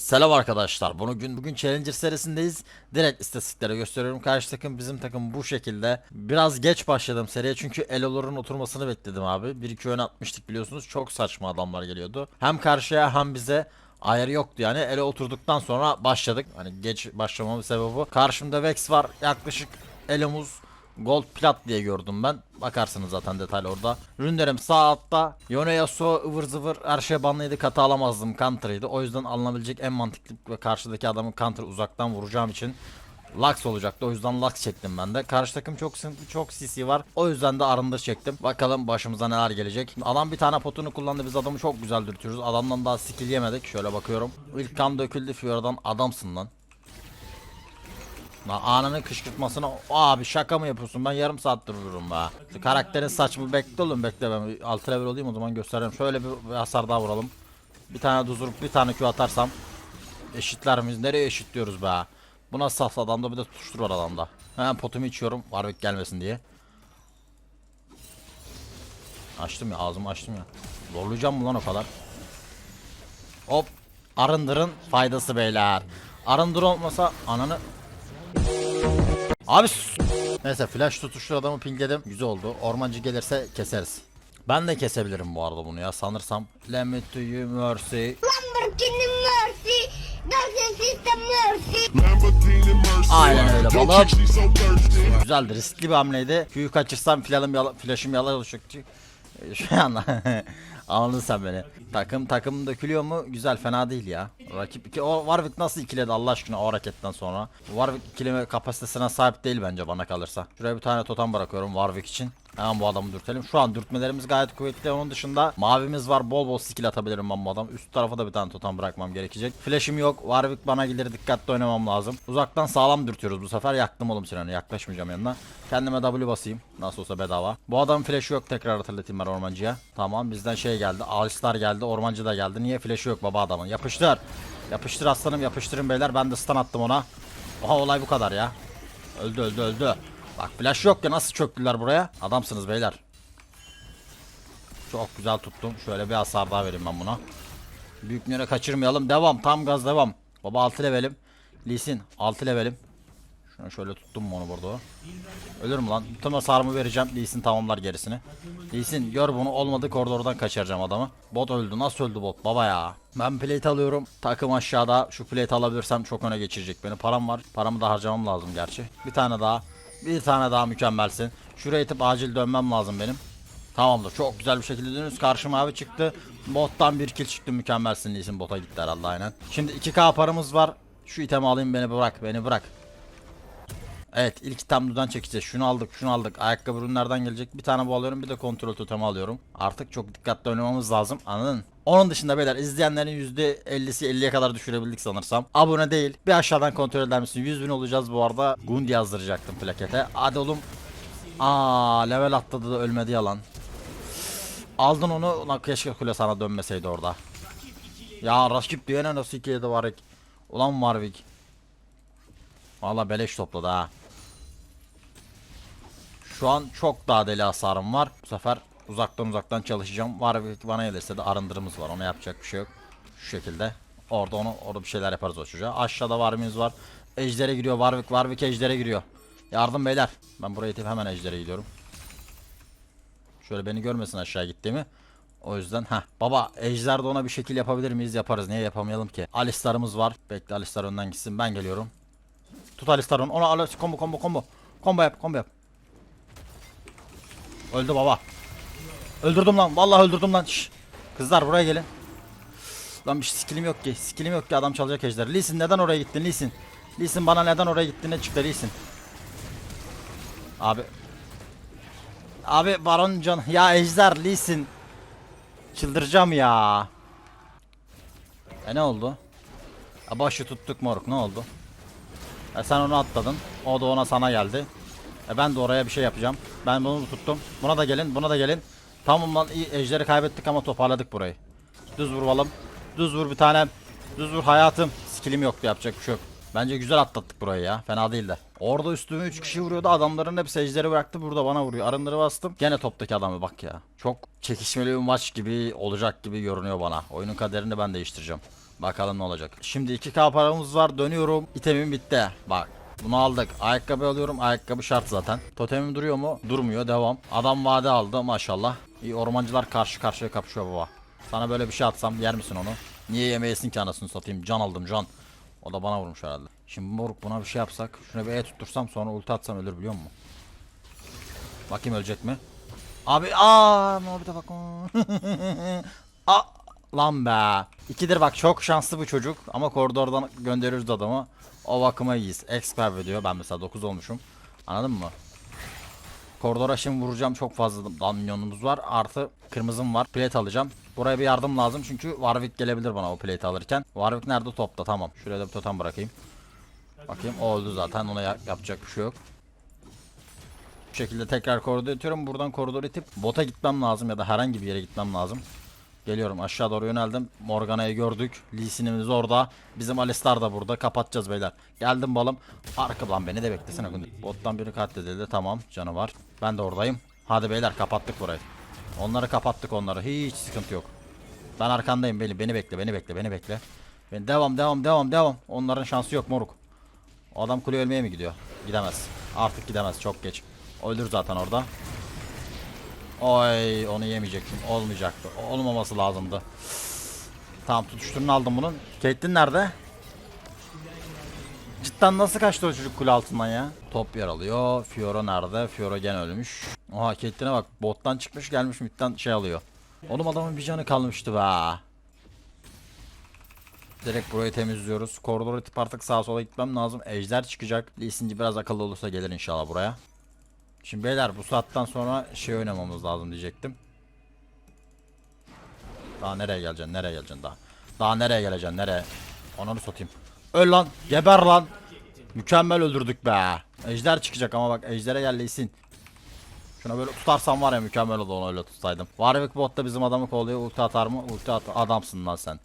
Selam arkadaşlar. Bugün bugün Challenger serisindeyiz. Direkt istatistiklere gösteriyorum. Karşı takım bizim takım bu şekilde. Biraz geç başladım seriye çünkü Elo'ların oturmasını bekledim abi. 1-2 ön atmıştık biliyorsunuz. Çok saçma adamlar geliyordu. Hem karşıya hem bize ayarı yoktu yani. Ele oturduktan sonra başladık. Hani geç başlamamın sebebi bu. Karşımda Vex var. Yaklaşık Elomuz Gold plat diye gördüm ben. Bakarsınız zaten detaylı orada. Ürünlerim sağ altta. Yone Yasuo ıvır zıvır her şey banlıydı. Katı alamazdım. Counter'ıydı. O yüzden alınabilecek en mantıklı ve karşıdaki adamın counter uzaktan vuracağım için Lux olacaktı. O yüzden Lux çektim ben de. Karşı takım çok sıkıntı, çok CC var. O yüzden de arındır çektim. Bakalım başımıza neler gelecek. Adam bir tane potunu kullandı. Biz adamı çok güzel dürtüyoruz. Adamdan daha skill yemedik. Şöyle bakıyorum. İlk kan döküldü Fiora'dan. Adamsın lan. Lan ananın kışkırtmasına abi şaka mı yapıyorsun ben yarım saattir vururum. Şu karakterin saçma bekle oğlum bekle ben 6 level olayım o zaman göstereyim. Şöyle bir, hasar daha vuralım. Bir tane düz vurup bir tane Q atarsam eşitler miyiz? Nereye eşitliyoruz be? Bu nasıl saf adamda bir de tutuştur var adamda. Hemen potumu içiyorum Warwick gelmesin diye. Açtım ya ağzımı açtım ya. Zorlayacağım mı lan o kadar? Hop. Arındırın faydası beyler. Arındır olmasa ananı Abi Neyse flash tutuşlu adamı pingledim. Güzel oldu. Ormancı gelirse keseriz. Ben de kesebilirim bu arada bunu ya sanırsam. Me to you mercy. Lamborghini Mercy, Mercy System Mercy. Lamborghini Mercy. Aynen öyle balım. Güzeldi. Riskli bir hamleydi. Q'yu kaçırsam filanım yala, flash'ım yalan olacak. Şu an anladın sen beni. Takım takım dökülüyor mu? Güzel fena değil ya. Rakip iki o Warwick nasıl ikiledi Allah aşkına o hareketten sonra. Warwick ikileme kapasitesine sahip değil bence bana kalırsa. Şuraya bir tane totem bırakıyorum Warwick için. Hemen bu adamı dürtelim. Şu an dürtmelerimiz gayet kuvvetli. Onun dışında mavimiz var. Bol bol skill atabilirim ben bu adam. Üst tarafa da bir tane totem bırakmam gerekecek. Flash'im yok. Warwick bana gelir. Dikkatli oynamam lazım. Uzaktan sağlam dürtüyoruz bu sefer. Yaktım oğlum silahını. Yaklaşmayacağım yanına. Kendime W basayım. Nasıl olsa bedava. Bu adamın flash'ı yok. Tekrar hatırlatayım ben ormancıya. Tamam bizden şey geldi. Alistar geldi. Ormancı da geldi. Niye flash'ı yok baba adamın? Yapıştır. Yapıştır aslanım. Yapıştırın beyler. Ben de stun attım ona. Oha olay bu kadar ya. Öldü öldü öldü. Bak flash yok ya nasıl çöktüler buraya? Adamsınız beyler. Çok güzel tuttum. Şöyle bir hasar daha vereyim ben buna. Büyüklüğüne kaçırmayalım. Devam. Tam gaz devam. Baba 6 levelim. Lisin 6 levelim. Şunu şöyle tuttum mu onu burada. Ölür mü lan? Tüm hasarımı vereceğim. Lisin tamamlar gerisini. Lisin gör bunu olmadı koridordan kaçıracağım adamı. Bot öldü. Nasıl öldü bot? Baba ya. Ben plate alıyorum. Takım aşağıda. Şu plate alabilirsem çok öne geçirecek beni. Param var. Paramı da harcamam lazım gerçi. Bir tane daha. Bir tane daha mükemmelsin. Şuraya itip acil dönmem lazım benim. Tamamdır. Çok güzel bir şekilde dönüyoruz. Karşıma abi çıktı. Bottan bir kill çıktı. Mükemmelsin isim bota gitti herhalde aynen. Şimdi 2k paramız var. Şu itemi alayım beni bırak. Beni bırak. Evet ilk itemden çekeceğiz. Şunu aldık şunu aldık. Ayakkabı ürünlerden gelecek. Bir tane bu alıyorum bir de kontrol totemi alıyorum. Artık çok dikkatli oynamamız lazım. Anladın? Onun dışında beyler izleyenlerin %50'si 50'ye kadar düşürebildik sanırsam. Abone değil. Bir aşağıdan kontrol eder misin? 100 bin olacağız bu arada. Gundi yazdıracaktım plakete. Hadi oğlum. Aa level atladı da ölmedi yalan. Aldın onu. Ulan keşke kule sana dönmeseydi orada. Ya rakip diyene nasıl iki yedi var. Ulan Warwick. Valla beleş topladı ha. Şu an çok daha deli hasarım var. Bu sefer uzaktan uzaktan çalışacağım. Var bana gelirse de arındırımız var. Ona yapacak bir şey yok. Şu şekilde. Orada onu orada bir şeyler yaparız o çocuğa. Aşağıda varmimiz var. Ejder'e giriyor. Warwick Warwick Ejder'e giriyor. Yardım beyler. Ben buraya itip hemen Ejder'e gidiyorum. Şöyle beni görmesin aşağı gittiğimi. O yüzden ha baba Ejder'de ona bir şekil yapabilir miyiz? Yaparız. Niye yapamayalım ki? Alistar'ımız var. Bekle Alistar önden gitsin. Ben geliyorum. Tut Alistar'ın. Ona al combo combo combo. Combo yap combo yap. Öldü baba. Öldürdüm lan. Vallahi öldürdüm lan. Şş. Kızlar buraya gelin. Lan bir skillim yok ki. Skillim yok ki adam çalacak ejder. Lisin neden oraya gittin Lisin? Lisin bana neden oraya gittin ne çıktı Lisin? Abi. Abi Baron Can. Ya ejder Lisin. Çıldıracağım ya. E ne oldu? E başı tuttuk moruk ne oldu? E sen onu atladın. O da ona sana geldi. E ben de oraya bir şey yapacağım. Ben bunu tuttum. Buna da gelin, buna da gelin. Tamam lan ejderi kaybettik ama toparladık burayı. Düz vuralım. Düz vur bir tane. Düz vur hayatım. Skillim yoktu yapacak bir şey yok. Bence güzel atlattık burayı ya. Fena değil de. Orada üstüme 3 kişi vuruyordu. Adamların hepsi ejderi bıraktı. Burada bana vuruyor. Arınları bastım. Gene toptaki adamı bak ya. Çok çekişmeli bir maç gibi olacak gibi görünüyor bana. Oyunun kaderini ben değiştireceğim. Bakalım ne olacak. Şimdi 2k paramız var. Dönüyorum. İtemim bitti. Bak. Bunu aldık. Ayakkabı alıyorum. Ayakkabı şart zaten. Totemim duruyor mu? Durmuyor. Devam. Adam vade aldı maşallah. İyi ormancılar karşı karşıya kapışıyor baba. Sana böyle bir şey atsam yer misin onu? Niye yemeyesin ki anasını satayım? Can aldım can. O da bana vurmuş herhalde. Şimdi moruk buna bir şey yapsak. Şuna bir E tuttursam sonra ulti atsam ölür biliyor musun? Bakayım ölecek mi? Abi aa Morbide bak. Aa, lan be. İkidir bak çok şanslı bu çocuk ama koridordan gönderiyoruz adamı. O bakıma iyiyiz. X kaybediyor. Ben mesela 9 olmuşum. Anladın mı? Koridora şimdi vuracağım çok fazla damyonumuz var. Artı kırmızım var. Plate alacağım. Buraya bir yardım lazım çünkü Warwick gelebilir bana o plate alırken. Warwick nerede topta tamam. Şuraya da bir totem bırakayım. Bakayım o öldü zaten ona ya- yapacak bir şey yok. Bu şekilde tekrar koridor itiyorum. Buradan koridor itip bota gitmem lazım ya da herhangi bir yere gitmem lazım. Geliyorum aşağı doğru yöneldim. Morgana'yı gördük. Lee Sin'imiz orada. Bizim Alistar da burada. Kapatacağız beyler. Geldim balım. Arkadan beni de beklesene. Bottan biri katledildi. Tamam canı var. Ben de oradayım. Hadi beyler kapattık burayı. Onları kapattık onları. Hiç sıkıntı yok. Ben arkandayım beni. Beni bekle. Beni bekle. Beni bekle. Ben devam devam devam devam. Onların şansı yok moruk. O adam kule ölmeye mi gidiyor? Gidemez. Artık gidemez. Çok geç. Ölür zaten orada. Oy onu yemeyecektim. Olmayacaktı. Olmaması lazımdı. Tamam tutuşturunu aldım bunun. Caitlyn nerede? Cidden nasıl kaçtı o çocuk kule altından ya? Top yer alıyor. Fiora nerede? Fiora gene ölmüş. Oha Caitlyn'e bak. Bottan çıkmış gelmiş midden şey alıyor. Oğlum adamın bir canı kalmıştı be. Direkt burayı temizliyoruz. Koridor itip artık sağa sola gitmem lazım. Ejder çıkacak. Lee Sinci biraz akıllı olursa gelir inşallah buraya. Şimdi beyler bu saatten sonra şey oynamamız lazım diyecektim. Daha nereye geleceksin? Nereye geleceksin daha? Daha nereye geleceksin? Nereye? Ananı satayım. Öl lan. Geber lan. Mükemmel öldürdük be. Ejder çıkacak ama bak ejdere yerleysin. Şuna böyle tutarsam var ya mükemmel oldu onu öyle tutsaydım. Warwick bot da bizim adamı kolluyor. Ulti atar mı? Ulti at adamsın lan sen.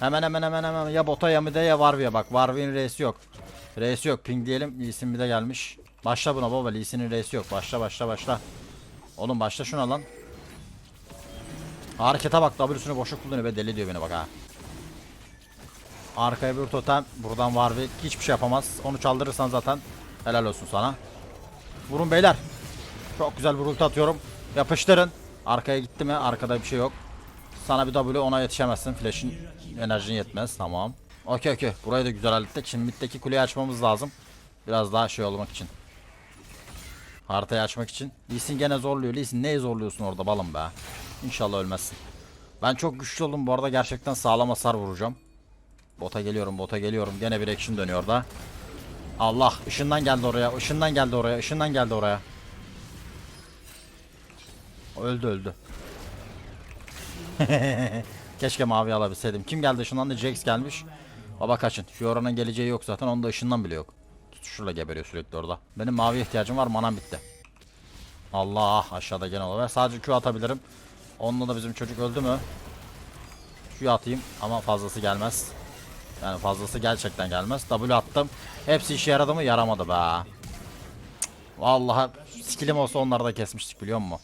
Hemen hemen hemen hemen ya bota ya mide ya Warwick'e bak. Warwick'in reisi yok. Reisi yok. Ping diyelim. Sin bir de gelmiş. Başla buna baba. Lee Sin'in reisi yok. Başla başla başla. Oğlum başla şuna lan. Harekete bak. W'sünü boşa kullanıyor be deli diyor beni bak ha. Arkaya bir totem. Buradan Warwick hiçbir şey yapamaz. Onu çaldırırsan zaten helal olsun sana. Vurun beyler. Çok güzel bir atıyorum. Yapıştırın. Arkaya gitti mi? Arkada bir şey yok. Sana bir W ona yetişemezsin. Flash'in enerjin yetmez. Tamam. Okey okey. Burayı da güzel hallettik. Şimdi middeki kuleyi açmamız lazım. Biraz daha şey olmak için. Haritayı açmak için. Lee Sin gene zorluyor. Lee Sin neyi zorluyorsun orada balım be. İnşallah ölmezsin. Ben çok güçlü oldum. Bu arada gerçekten sağlam hasar vuracağım. Bota geliyorum bota geliyorum. Gene bir action dönüyor da. Allah ışından geldi oraya. ışından geldi oraya. ışından geldi oraya. Öldü öldü. Keşke mavi alabilseydim. Kim geldi ışından da Jax gelmiş. Baba kaçın. Fiora'nın geleceği yok zaten. Onda ışından bile yok. Tutuşurla geberiyor sürekli orada. Benim mavi ihtiyacım var. Manam bitti. Allah aşağıda gene olur. Sadece Q atabilirim. Onunla da bizim çocuk öldü mü? Q atayım ama fazlası gelmez. Yani fazlası gerçekten gelmez. W attım. Hepsi işe yaradı mı? Yaramadı be. Vallahi skillim olsa onları da kesmiştik biliyor musun?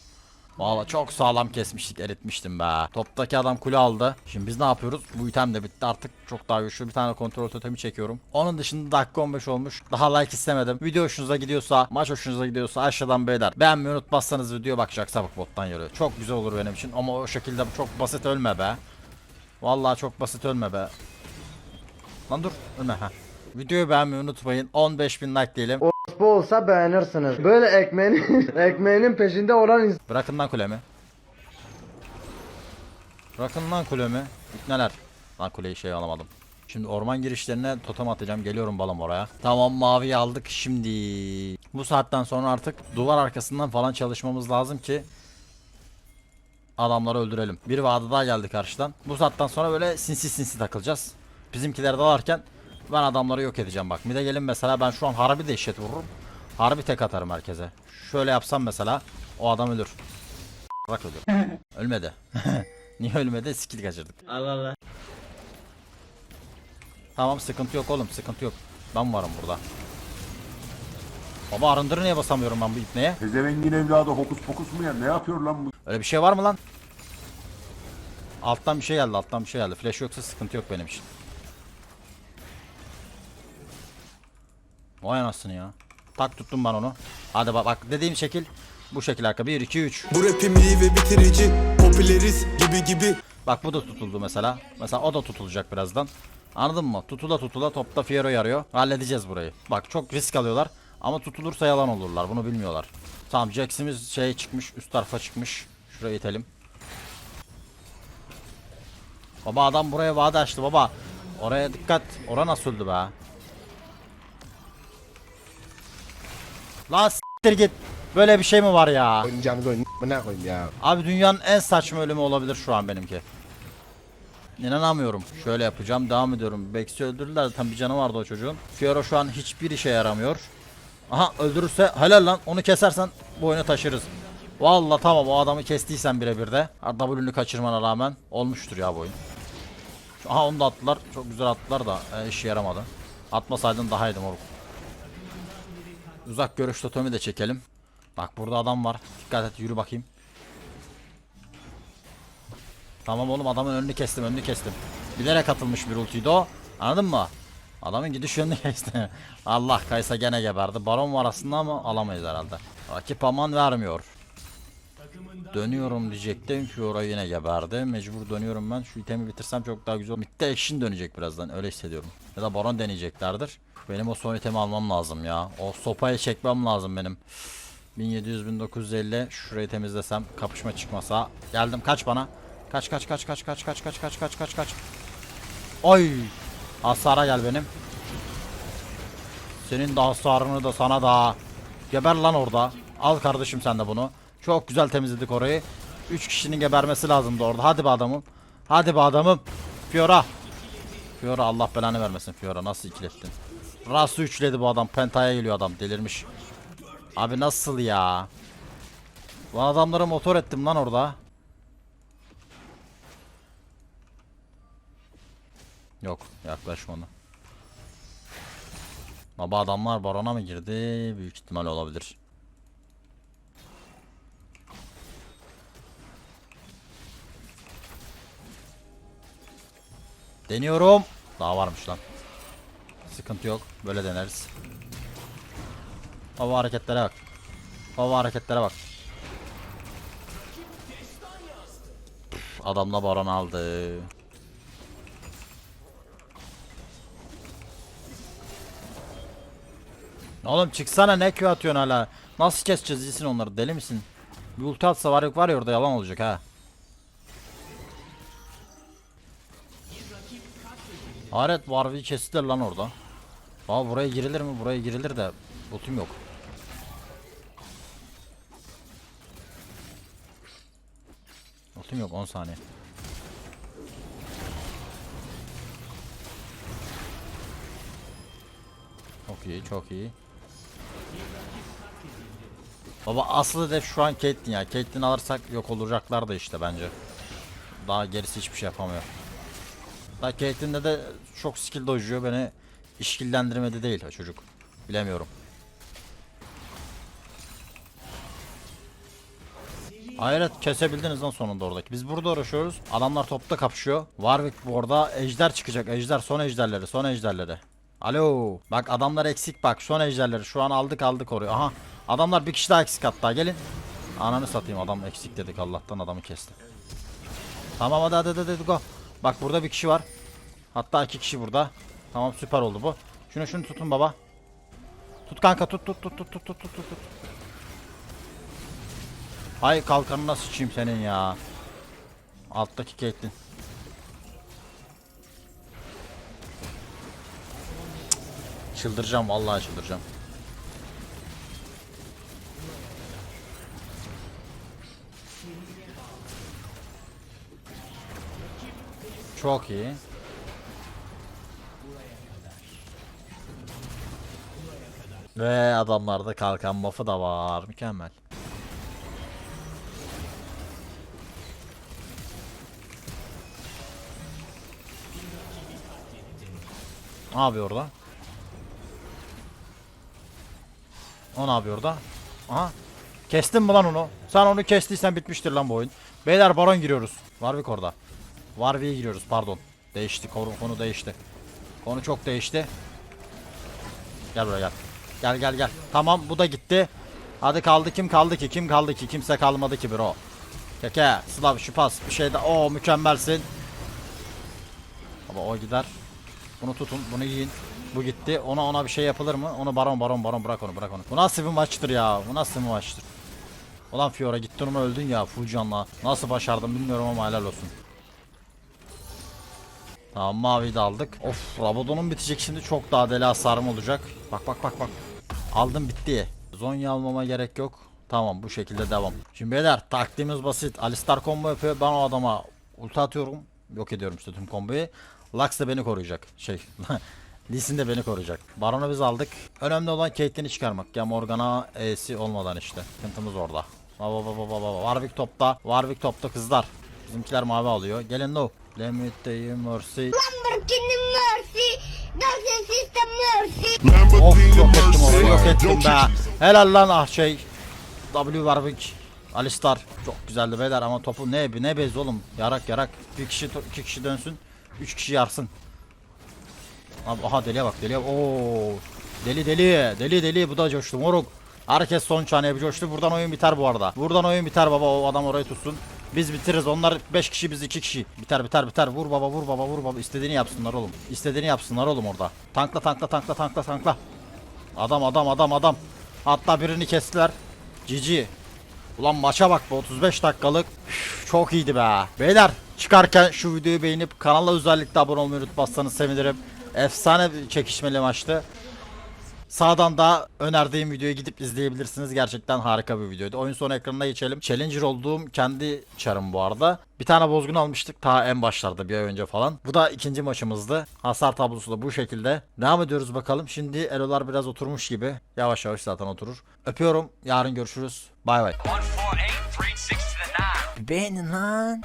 Vallahi çok sağlam kesmiştik eritmiştim be. Toptaki adam kule aldı. Şimdi biz ne yapıyoruz? Bu item de bitti artık çok daha güçlü bir tane kontrol totemi çekiyorum. Onun dışında dakika 15 olmuş. Daha like istemedim. Video hoşunuza gidiyorsa, maç hoşunuza gidiyorsa aşağıdan beyler. Beğenmeyi unutmazsanız video bakacak sabık bottan yarıyor. Çok güzel olur benim için ama o şekilde çok basit ölme be. Vallahi çok basit ölme be. Lan dur ölme ha. Videoyu beğenmeyi unutmayın. 15.000 like diyelim. Bu olsa beğenirsiniz. Böyle ekmeğinin ekmeğinin peşinde olan insan Bırakın lan kulemi. Bırakın lan kulemi. neler? Lan kuleyi şey alamadım. Şimdi orman girişlerine totem atacağım. Geliyorum balım oraya. Tamam maviyi aldık şimdi. Bu saatten sonra artık duvar arkasından falan çalışmamız lazım ki adamları öldürelim. Bir vadı daha geldi karşıdan. Bu saatten sonra böyle sinsi sinsi takılacağız. Bizimkiler dalarken ben adamları yok edeceğim bak. Bir de gelin mesela ben şu an harbi dehşet vururum. Harbi tek atarım herkese. Şöyle yapsam mesela o adam ölür. Bak ölür. Ölmedi. Niye ölmedi? Skill kaçırdık. Allah Allah. Tamam sıkıntı yok oğlum sıkıntı yok. Ben varım burada. Baba arındırı niye basamıyorum ben bu ipneye? Pezevengin evladı hokus pokus mu ya? Ne yapıyor lan bu? Öyle bir şey var mı lan? Alttan bir şey geldi alttan bir şey geldi. Flash yoksa sıkıntı yok benim için. Vay anasını ya. Tak tuttum ben onu. Hadi bak bak dediğim şekil bu şekil arka 1 2 3. Bu rapim iyi ve bitirici Popüleriz gibi gibi Bak bu da tutuldu mesela. Mesela o da tutulacak birazdan. Anladın mı? Tutula tutula topta Fiero yarıyor. Halledeceğiz burayı. Bak çok risk alıyorlar. Ama tutulursa yalan olurlar. Bunu bilmiyorlar. Tamam Jax'imiz şey çıkmış. Üst tarafa çıkmış. Şuraya itelim. Baba adam buraya vade açtı baba. Oraya dikkat. Ora nasıl öldü be? Lan s**tir git. Böyle bir şey mi var ya? Oynayacağımız oyun ne koyayım ya. Abi dünyanın en saçma ölümü olabilir şu an benimki. İnanamıyorum. Şöyle yapacağım. Devam ediyorum. Bex'i öldürdüler. Zaten bir canı vardı o çocuğun. Fiora şu an hiçbir işe yaramıyor. Aha öldürürse helal lan. Onu kesersen bu oyunu taşırız. Vallahi tamam o adamı kestiysen birebir de. W'nü kaçırmana rağmen olmuştur ya bu oyun. Aha onu da attılar. Çok güzel attılar da e, işe yaramadı. Atmasaydın daha iyiydi moruk. Uzak görüş totemi de çekelim. Bak burada adam var. Dikkat et yürü bakayım. Tamam oğlum adamın önünü kestim önünü kestim. Bilerek atılmış bir ultiydi o. Anladın mı? Adamın gidiş yönünü kesti. Allah kaysa gene geberdi. Baron var aslında ama alamayız herhalde. Rakip aman vermiyor. Dönüyorum diyecektim ki orayı yine geberdi. Mecbur dönüyorum ben. Şu itemi bitirsem çok daha güzel. Mitte action dönecek birazdan öyle hissediyorum. Ya da baron deneyeceklerdir. Benim o son itemi almam lazım ya. O sopayı çekmem lazım benim. 1700 1950 şurayı temizlesem kapışma çıkmasa. Geldim kaç bana. Kaç kaç kaç kaç kaç kaç kaç kaç kaç kaç kaç. Oy! Hasara gel benim. Senin de hasarını da sana da. Geber lan orada. Al kardeşim sen de bunu. Çok güzel temizledik orayı. 3 kişinin gebermesi lazımdı orada. Hadi be adamım. Hadi be adamım. Fiora. Fiora Allah belanı vermesin Fiora. Nasıl ikilettin? Rasu üçledi bu adam. Pentaya geliyor adam. Delirmiş. Abi nasıl ya? Bu adamları motor ettim lan orada. Yok yaklaşma ona. Baba adamlar barona mı girdi? Büyük ihtimal olabilir. Deniyorum. Daha varmış lan. Sıkıntı yok. Böyle deneriz. Hava hareketlere bak. Hava hareketlere bak. Adamla baron aldı. Oğlum çıksana ne Q atıyorsun hala? Nasıl keseceğiz iyisin onları deli misin? Bir ulti atsa var yok var ya orada yalan olacak ha. Haret Warwick'i kestiler lan orada. Aa buraya girilir mi? Buraya girilir de ultim yok. Ultim yok 10 saniye. Çok iyi, çok iyi. Baba asıl hedef şu an Caitlyn ya. Caitlyn alırsak yok olacaklar da işte bence. Daha gerisi hiçbir şey yapamıyor. Daha Caitlyn'de de çok skill dojuyor beni işkillendirmedi değil o çocuk. Bilemiyorum. Hayret kesebildiniz lan sonunda oradaki. Biz burada uğraşıyoruz. Adamlar topta kapışıyor. Warwick bu orada ejder çıkacak. Ejder son ejderleri son ejderleri. Alo. Bak adamlar eksik bak son ejderleri. Şu an aldık aldık oraya. Aha. Adamlar bir kişi daha eksik hatta gelin. Ananı satayım adam eksik dedik Allah'tan adamı kesti. Tamam hadi hadi hadi, hadi go. Bak burada bir kişi var. Hatta iki kişi burada. Tamam süper oldu bu. Şunu şunu tutun baba. Tut kanka tut tut tut tut tut tut tut tut. Hay kalkanına sıçayım senin ya. Alttaki Caitlyn. Çıldıracağım vallahi çıldıracağım. Çok iyi. Ve adamlarda kalkan buff'ı da var. Mükemmel. Ne yapıyor orada? O ne yapıyor orada? Aha. Kestin mi lan onu? Sen onu kestiysen bitmiştir lan bu oyun. Beyler baron giriyoruz. Warwick orada. Warwick'e giriyoruz pardon. Değişti konu, konu değişti. Konu çok değişti. Gel buraya gel. Gel gel gel. Tamam bu da gitti. Hadi kaldı kim kaldı ki? Kim kaldı ki? Kimse kalmadı ki bro. Keke, Slav şu pas bir şey de. Oo mükemmelsin. Ama o gider. Bunu tutun, bunu yiyin. Bu gitti. Ona ona bir şey yapılır mı? Onu baron baron baron bırak onu bırak onu. Bu nasıl bir maçtır ya? Bu nasıl bir maçtır? Ulan Fiora gittin ama öldün ya full canla. Nasıl başardım bilmiyorum ama helal olsun. Tamam maviyi de aldık. Of Rabadon'un bitecek şimdi çok daha deli hasarım olacak. Bak bak bak bak. Aldım bitti. Zonya almama gerek yok. Tamam bu şekilde devam. Şimdi beyler taktiğimiz basit. Alistar combo yapıyor. Ben o adama ulti atıyorum. Yok ediyorum işte tüm komboyu. Lux da beni koruyacak. Şey Lee Sin de beni koruyacak. Baron'u biz aldık. Önemli olan Caitlyn'i çıkarmak. Ya Morgana E'si olmadan işte. Sıkıntımız orada. Baba baba baba. Warwick topta. Warwick topta kızlar. Bizimkiler mavi alıyor. Gelin no. Let me tell you mercy. Lamborghini Mercy. Dark System Mercy. Of yok ettim onu yok ettim be. Helal lan ah şey. W Warwick. Alistar çok güzeldi beyler ama topu ne ne bez oğlum. Yarak yarak. Bir kişi iki kişi dönsün. Üç kişi yarsın. Abi aha deliye bak deliye. Oo. Deli deli. Deli deli bu da coştu moruk. Herkes son çaneye bir coştu. Buradan oyun biter bu arada. Buradan oyun biter baba. O adam orayı tutsun. Biz bitiririz. Onlar 5 kişi biz 2 kişi. Biter biter biter. Vur baba vur baba vur baba. İstediğini yapsınlar oğlum. İstediğini yapsınlar oğlum orada. Tankla tankla tankla tankla tankla. Adam adam adam adam. Hatta birini kestiler. Cici. Ulan maça bak be 35 dakikalık. Üf, çok iyiydi be. Beyler çıkarken şu videoyu beğenip kanala özellikle abone olmayı unutmazsanız sevinirim. Efsane bir çekişmeli maçtı. Sağdan da önerdiğim videoyu gidip izleyebilirsiniz. Gerçekten harika bir videoydu. Oyun sonu ekranına geçelim. Challenger olduğum kendi çarım bu arada. Bir tane bozgun almıştık ta en başlarda bir ay önce falan. Bu da ikinci maçımızdı. Hasar tablosu da bu şekilde. Devam ediyoruz bakalım. Şimdi elolar biraz oturmuş gibi. Yavaş yavaş zaten oturur. Öpüyorum. Yarın görüşürüz. Bay bay. 148, 360 to the 9. Beğenin lan.